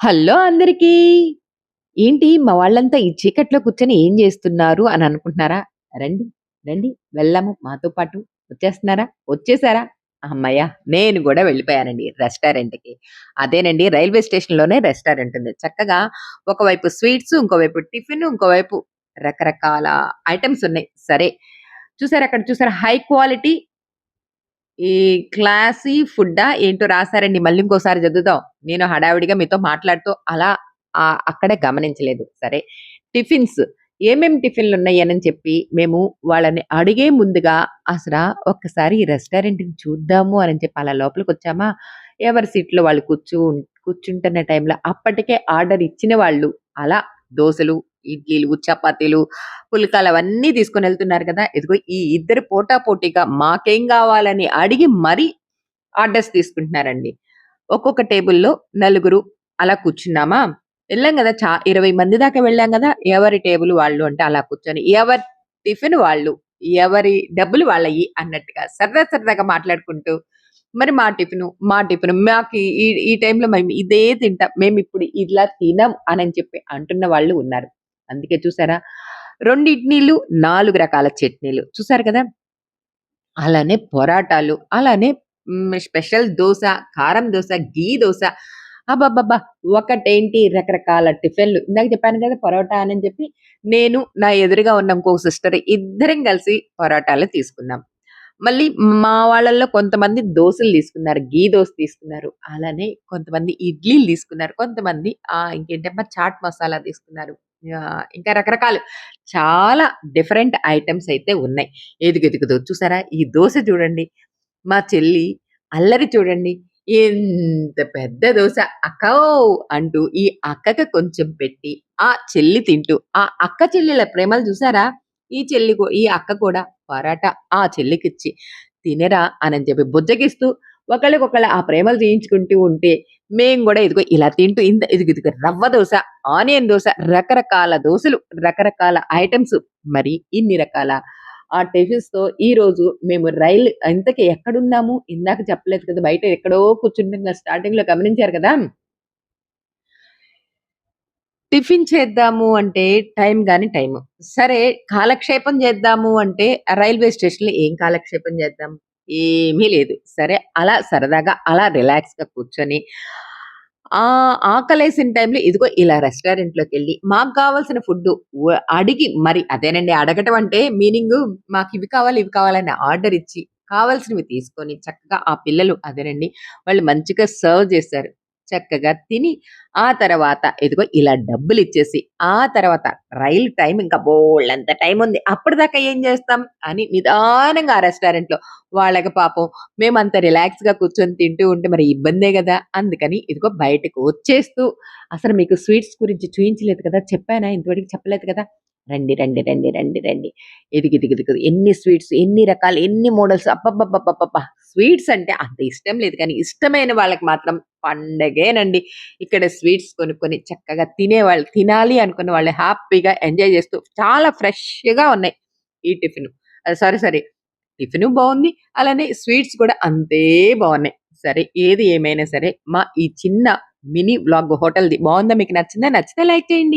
Hello అందరికీ. ఏంటి మా వాళ్ళంతా ఈ చీకట్లో కూర్చొని ఏం చేస్తున్నారు అని అనుకుంటున్నారా? రండి, రండి వెళ్ళాము మాతో పాటు. వచ్చేస్తున్నారా? వచ్చేసారా? హమ్మయ్య! నేను కూడా వెళ్ళిపోయానండి రెస్టారెంట్‌కి. అదేనండి రైల్వే స్టేషన్‌లోనే రెస్టారెంట్ ఉంది. చక్కగా ఒకవైపు స్వీట్స్, ఇంకోవైపు టిఫిన్, ఇంకోవైపు రకరకాల ఐటమ్స్ ఉన్నాయి. సరే చూసారు అక్కడ చూసారా హై క్వాలిటీ ఈ క్లాసీ ఫుడ్డా ఏంటో రాసారండి. మళ్ళీ ఇంకోసారి చదువుదాం. నేను హడావిడిగా మీతో మాట్లాడుతూ అలా అక్కడే గమనించలేదు. సరే టిఫిన్స్ ఏమేమి టిఫిన్లు ఉన్నాయని చెప్పి మేము వాళ్ళని అడిగే ముందుగా అసలా ఒక్కసారి ఈ రెస్టారెంట్‌ని చూద్దాము అని చెప్పి అలా లోపలికి వచ్చామా ఎవరి సీట్‌లో వాళ్ళు కూర్చు కూర్చుంటున్న టైంలో అప్పటికే ఆర్డర్ ఇచ్చిన వాళ్ళు అలా దోసలు, ఇడ్లీలు, చపాతీలు, పుల్కాలు అవన్నీ తీసుకొనెళ్తున్నారు కదా! ఇదిగో ఈ ఇద్దరు పోటా పోటీగా మాకేం కావాలని అడిగి మరీ ఆర్డర్స్ తీసుకుంటున్నారండి. ఒక్కొక్క టేబుల్‌లో నలుగురు అలా కూర్చున్నామా, వెళ్ళాం కదా చా 20 మంది దాకా వెళ్ళాం కదా ఎవరి టేబుల్ వాళ్ళు అంటే అలా కూర్చొని, ఎవరి టిఫిన్ వాళ్ళు, ఎవరి డబ్బులు వాళ్ళయి అన్నట్టుగా సరదా సరదాగా మాట్లాడుకుంటూ, మరి మా టిఫిన్ మా టిఫిన్ మాకు ఈ ఈ టైంలో మేము ఇదే తింటాం. మేము ఇప్పుడు ఇలా తినం అని చెప్పి అంటున్న వాళ్ళు ఉన్నారు. అందుకే చూసారా రెండు ఇడ్లీలు, నాలుగు రకాల చట్నీలు చూసారు కదా! అలానే పొరాటాలు, అలానే స్పెషల్ దోశ కారం దోశ ఘీ దోశ అబ్బబ్బబ్బా! ఒకటేంటి రకరకాల టిఫిన్‌లు. ఇందాక చెప్పాను కదా! పరోటా అని చెప్పి, నేను నా ఎదురుగా ఉన్న ఇంకో సిస్టర్ ఇద్దరం కలిసి పరోటాలు తీసుకున్నాం. మళ్ళీ మా వాళ్ళల్లో కొంతమంది దోశలు తీసుకున్నారు. ఘీ దోశ తీసుకున్నారు. అలానే కొంతమంది ఇడ్లీలు తీసుకున్నారు. కొంతమంది ఇంకేంటమ్మా చాట్ మసాలా తీసుకున్నారు. ఇంకా రకరకాలు చాలా డిఫరెంట్ ఐటమ్స్ అయితే ఉన్నాయి. ఇదిగిదిగో చూసారా? ఈ దోశ చూడండి. మా చెల్లి అల్లరి చూడండి. ఎంత పెద్ద దోశ అక్కో అంటూ ఈ అక్కకి కొంచెం పెట్టి, ఆ చెల్లి తింటూ, ఆ అక్క చెల్లెల ప్రేమలు చూసారా? ఈ చెల్లి ఈ అక్క కూడా పరాటా ఆ చెల్లికిచ్చి, తినరా అని చెప్పి బుజ్జగిస్తూ ఒకళ్ళకొకళ్ళు ఆ ప్రేమలు చేయించుకుంటూ ఉంటే, మేము కూడా ఇదిగో ఇలా తింటూ ఇంత ఇదిగో ఇదిగో రవ్వ దోశ ఆనియన్ దోశ రకరకాల దోశలు రకరకాల ఐటమ్స్ మరి ఇన్ని రకాల ఆ టిఫిన్స్‌తో ఈరోజు మేము రైలు ఇంతకి ఎక్కడున్నాము? ఇందాక చెప్పలేదు కదా! బయట ఎక్కడో కూర్చుంటున్న స్టార్టింగ్‌లో గమనించారు కదా! టిఫిన్ చేద్దాము అంటే టైం కానీ టైము. సరే కాలక్షేపం చేద్దాము అంటే రైల్వే స్టేషన్‌లో ఏం కాలక్షేపం చేద్దాం? ఏమీ లేదు. సరే అలా సరదాగా అలా రిలాక్స్‌గా కూర్చొని ఆహ్, ఆకలేసిన టైంలో ఇదిగో ఇలా రెస్టారెంట్‌లోకెళ్ళి మాకు కావాల్సిన ఫుడ్డు అడిగి మరి అదేనండి అడగటం అంటే మీనింగ్ మాకు ఇవి కావాలి, ఇవి కావాలని ఆర్డర్ ఇచ్చి, కావాల్సినవి తీసుకొని చక్కగా ఆ పిల్లలు అదేనండి వాళ్ళు మంచిగా సర్వ్ చేశారు. చక్కగా తిని, ఆ తర్వాత ఇదిగో ఇలా డబ్బులు ఇచ్చేసి ఆ తర్వాత రైలు టైం ఇంకా బోళ్ళంత టైం ఉంది అప్పటిదాకా ఏం చేస్తాం? అని నిదానంగా ఆ రెస్టారెంట్‌లో వాళ్ళకి పాపం మేమంత రిలాక్స్‌గా కూర్చొని తింటూ ఉంటే మరి ఇబ్బందే కదా అందుకని ఇదిగో బయటకు వచ్చేస్తూ అసలు మీకు స్వీట్స్ గురించి చూయించలేదు కదా! చెప్పానా? ఇంతవరకు చెప్పలేదు కదా! రండి, రండి, రండి, రండి, రండి. ఇదిగిదిగిదిగో ఎన్ని స్వీట్స్, ఎన్ని రకాలు, ఎన్ని మోడల్స్ అబ్బబ్బబ్బబ్బబ్బా! స్వీట్స్ అంటే అంత ఇష్టం లేదు కానీ, ఇష్టమైన వాళ్ళకి మాత్రం పండగేనండి. ఇక్కడ స్వీట్స్ కొనుక్కొని చక్కగా తినేవాళ్ళు తినాలి అనుకున్న వాళ్ళు హ్యాపీగా ఎంజాయ్ చేస్తూ చాలా ఫ్రెష్‌గా ఉన్నాయి ఈ టిఫిన్ సారీ, సారీ టిఫిన్ బాగుంది అలానే స్వీట్స్ కూడా అంతే బాగున్నాయి సరే ఏది ఏమైనా సరే మా ఈ చిన్న మినీ బ్లాగ్ హోటల్‌ది బాగుందా మీకు నచ్చిందా? నచ్చితే లైక్ చేయండి.